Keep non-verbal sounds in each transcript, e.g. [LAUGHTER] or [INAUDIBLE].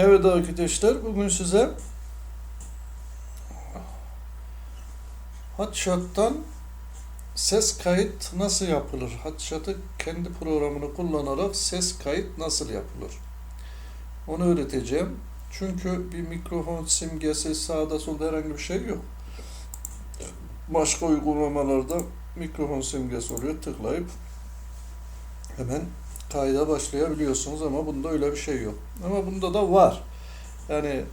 Evet arkadaşlar bugün size Hotshot'tan ses kayıt nasıl yapılır? Hotshot'ı kendi programını kullanarak ses kayıt nasıl yapılır? Onu öğreteceğim. Çünkü bir mikrofon simgesi sağda solda herhangi bir şey yok. Başka uygulamalarda mikrofon simgesi oluyor. Tıklayıp hemen kayda başlayabiliyorsunuz ama bunda öyle bir şey yok. Ama bunda da var. Yani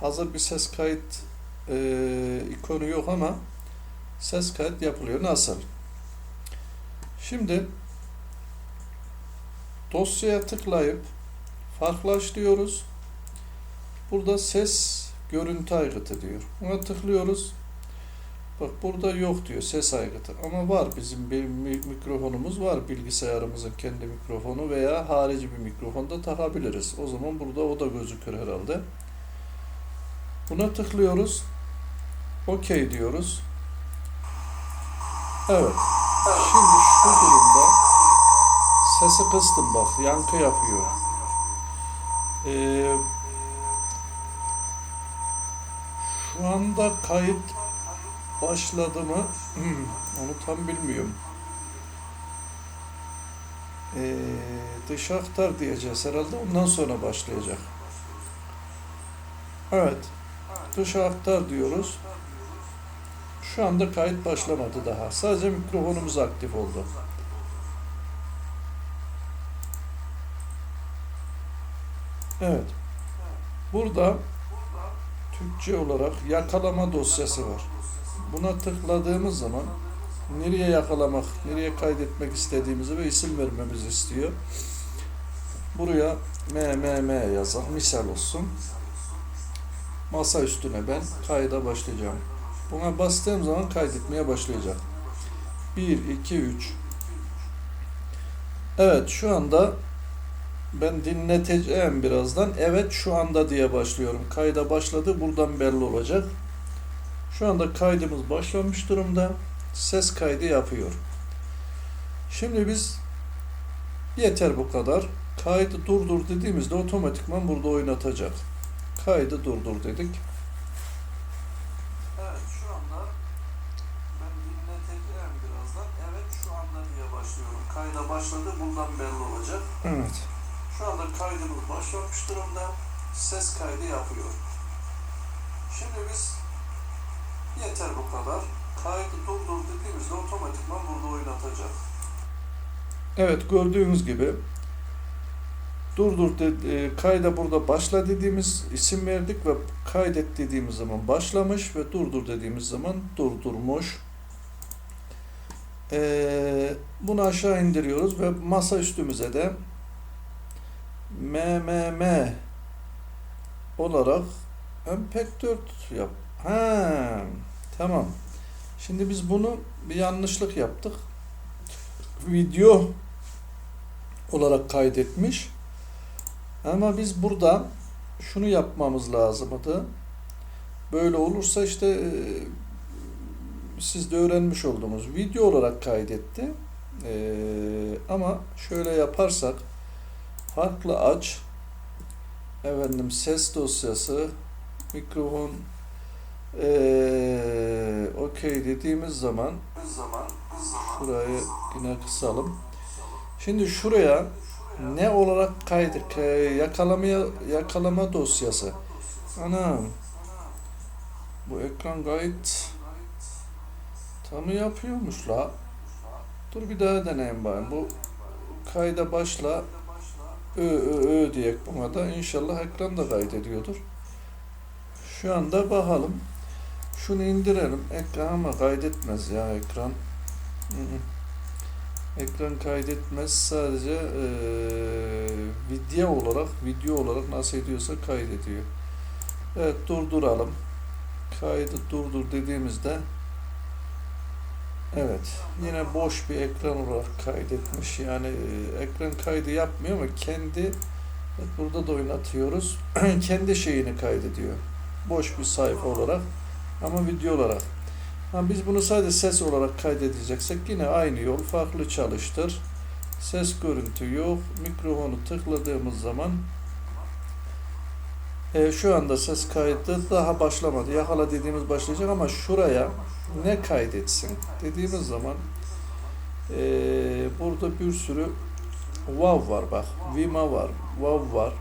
hazır bir ses kayıt e, ikonu yok ama ses kayıt yapılıyor. Nasıl? Şimdi dosyaya tıklayıp farklaş diyoruz. Burada ses görüntü aygıtı diyor. Buna tıklıyoruz. Bak burada yok diyor ses aygıtı. Ama var bizim bir mi- mikrofonumuz var. Bilgisayarımızın kendi mikrofonu veya harici bir mikrofon da takabiliriz. O zaman burada o da gözükür herhalde. Buna tıklıyoruz. OK diyoruz. Evet. Şimdi şu durumda sesi kıstım bak. Yankı yapıyor. Ee, şu anda kayıt başladı mı? Hmm, Onu tam bilmiyorum. Ee, dış aktar diyeceğiz herhalde. Ondan sonra başlayacak. Evet. Dış aktar diyoruz. Şu anda kayıt başlamadı daha. Sadece mikrofonumuz aktif oldu. Evet. Burada Türkçe olarak yakalama dosyası var. Buna tıkladığımız zaman nereye yakalamak, nereye kaydetmek istediğimizi ve isim vermemizi istiyor. Buraya MMM yazalım, misal olsun. Masa üstüne ben kayda başlayacağım. Buna bastığım zaman kaydetmeye başlayacak. 1, 2, 3. Evet şu anda ben dinleteceğim birazdan. Evet şu anda diye başlıyorum. Kayda başladı. Buradan belli olacak. Şu anda kaydımız başlamış durumda. Ses kaydı yapıyor. Şimdi biz yeter bu kadar. Kaydı durdur dediğimizde otomatikman burada oynatacak. Kaydı durdur dedik. Evet şu anda ben dinleteceğim birazdan. Evet şu anda diye başlıyorum. Kayda başladı. Bundan belli olacak. Evet. Şu anda kaydımız başlamış durumda. Ses kaydı yapıyor. Şimdi biz yeter bu kadar. Kaydı durdur dediğimizde otomatikman burada oynatacak. Evet gördüğünüz gibi durdur dedi, e, kayda burada başla dediğimiz isim verdik ve kaydet dediğimiz zaman başlamış ve durdur dediğimiz zaman durdurmuş. Ee, bunu aşağı indiriyoruz ve masa üstümüze de MMM olarak MP4 yap. Ha, tamam. Şimdi biz bunu bir yanlışlık yaptık. Video olarak kaydetmiş. Ama biz burada şunu yapmamız lazımdı. Böyle olursa işte e, siz de öğrenmiş olduğumuz video olarak kaydetti. E, ama şöyle yaparsak farklı aç efendim ses dosyası mikrofon e, okey dediğimiz zaman şurayı yine kısalım. Şimdi şuraya ne olarak kaydık? Ee, yakalamaya yakalama dosyası. Anam. Bu ekran gayet tamı yapıyormuş la. Dur bir daha deneyim bari. Bu kayda başla ö ö ö diyek buna da inşallah ekran da kaydediyordur. Şu anda bakalım. Şunu indirelim. Ekran ama kaydetmez ya ekran. Ekran kaydetmez sadece eee, video olarak video olarak nasıl ediyorsa kaydediyor. Evet durduralım. Kaydı durdur dediğimizde evet yine boş bir ekran olarak kaydetmiş. Yani ekran kaydı yapmıyor ama kendi burada da oynatıyoruz. [CLEARS THROAT] kendi şeyini kaydediyor. Boş bir sayfa olarak ama video olarak. Ha, biz bunu sadece ses olarak kaydedeceksek yine aynı yol farklı çalıştır. Ses görüntü yok. Mikrofonu tıkladığımız zaman E, şu anda ses kaydı daha başlamadı. Yakala dediğimiz başlayacak ama şuraya ne kaydetsin dediğimiz zaman e, burada bir sürü WAV var bak. Vima var, WAV var,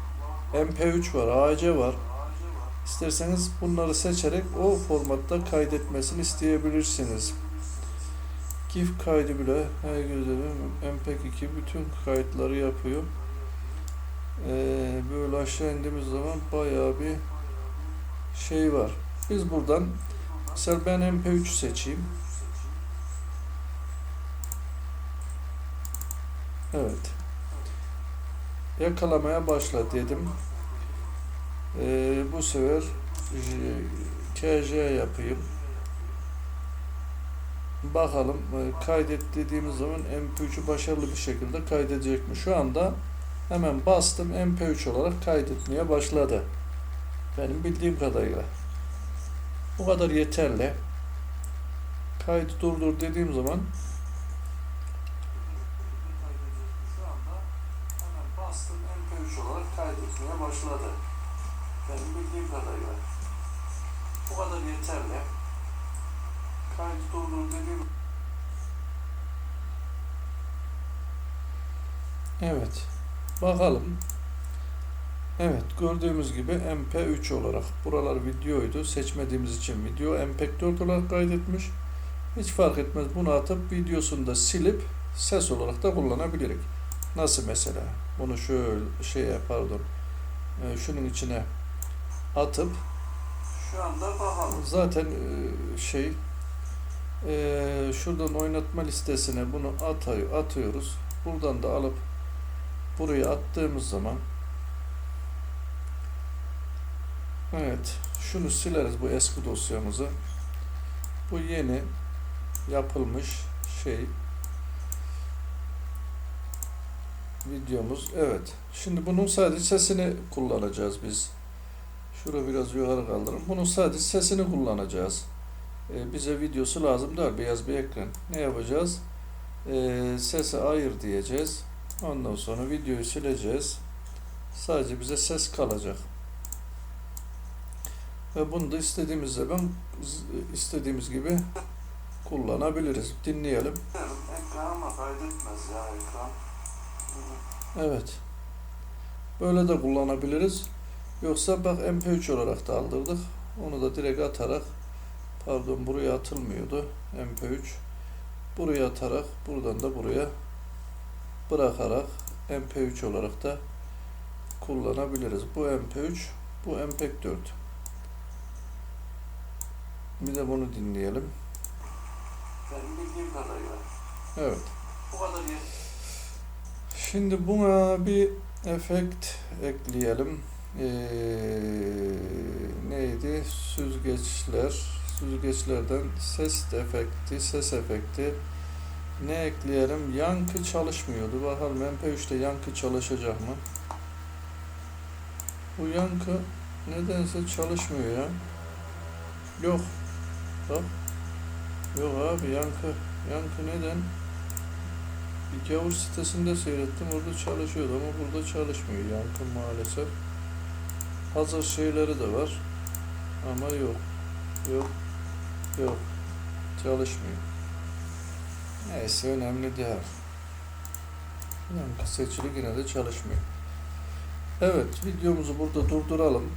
MP3 var, AC var. İsterseniz bunları seçerek o formatta kaydetmesini isteyebilirsiniz. GIF kaydı bile her güzelim MPEG-2 bütün kayıtları yapıyor. Ee, böyle aşağı indiğimiz zaman bayağı bir şey var. Biz buradan mesela ben MP3 seçeyim. Evet. Yakalamaya başla dedim. Ee, bu sefer KJ yapayım. Bakalım e, kaydet dediğimiz zaman MP3'ü başarılı bir şekilde kaydedecek mi? Şu anda hemen bastım MP3 olarak kaydetmeye başladı. Benim bildiğim kadarıyla. Bu kadar yeterli. Kaydı durdur dediğim zaman bastım MP3 olarak kaydetmeye başladı. Benim bildiğim kadarıyla. Bu kadar yeterli. Kaydı durdur dediğim Evet. Bakalım. Evet gördüğümüz gibi MP3 olarak buralar videoydu. Seçmediğimiz için video MP4 olarak kaydetmiş. Hiç fark etmez. Bunu atıp videosunu da silip ses olarak da kullanabiliriz. Nasıl mesela? Bunu şöyle şeye pardon. e, şunun içine atıp Şu anda bakalım. zaten e, şey e, şuradan oynatma listesine bunu atıyor, atıyoruz. Buradan da alıp buraya attığımız zaman evet şunu sileriz bu eski dosyamızı. Bu yeni yapılmış şey videomuz. Evet. Şimdi bunun sadece sesini kullanacağız biz. Şurayı biraz yukarı kaldırın. Bunun sadece sesini kullanacağız. Ee, bize videosu lazım değil. Beyaz bir ekran. Ne yapacağız? Ee, sesi ayır diyeceğiz. Ondan sonra videoyu sileceğiz. Sadece bize ses kalacak. Ve bunu da istediğimiz zaman istediğimiz gibi kullanabiliriz. Dinleyelim. Evet. Böyle de kullanabiliriz. Yoksa bak MP3 olarak da aldırdık. Onu da direkt atarak pardon buraya atılmıyordu MP3. Buraya atarak buradan da buraya bırakarak MP3 olarak da kullanabiliriz. Bu MP3, bu MP4. Bir de bunu dinleyelim. Benim bildiğim kadarıyla. Evet. Bu kadar yeterli. Şimdi buna bir efekt ekleyelim. Ee, neydi? Süzgeçler. Süzgeçlerden ses efekti, ses efekti. Ne ekleyelim? Yankı çalışmıyordu. Bakalım MP3'te yankı çalışacak mı? Bu yankı nedense çalışmıyor ya. Yok. Bak. Yok abi yankı. Yankı neden? Bir gavur sitesinde seyrettim orada çalışıyordu ama burada çalışmıyor yankı maalesef. Hazır şeyleri de var ama yok. Yok. Yok. Çalışmıyor. Neyse önemli değil. Yankı seçili yine de çalışmıyor. Evet videomuzu burada durduralım.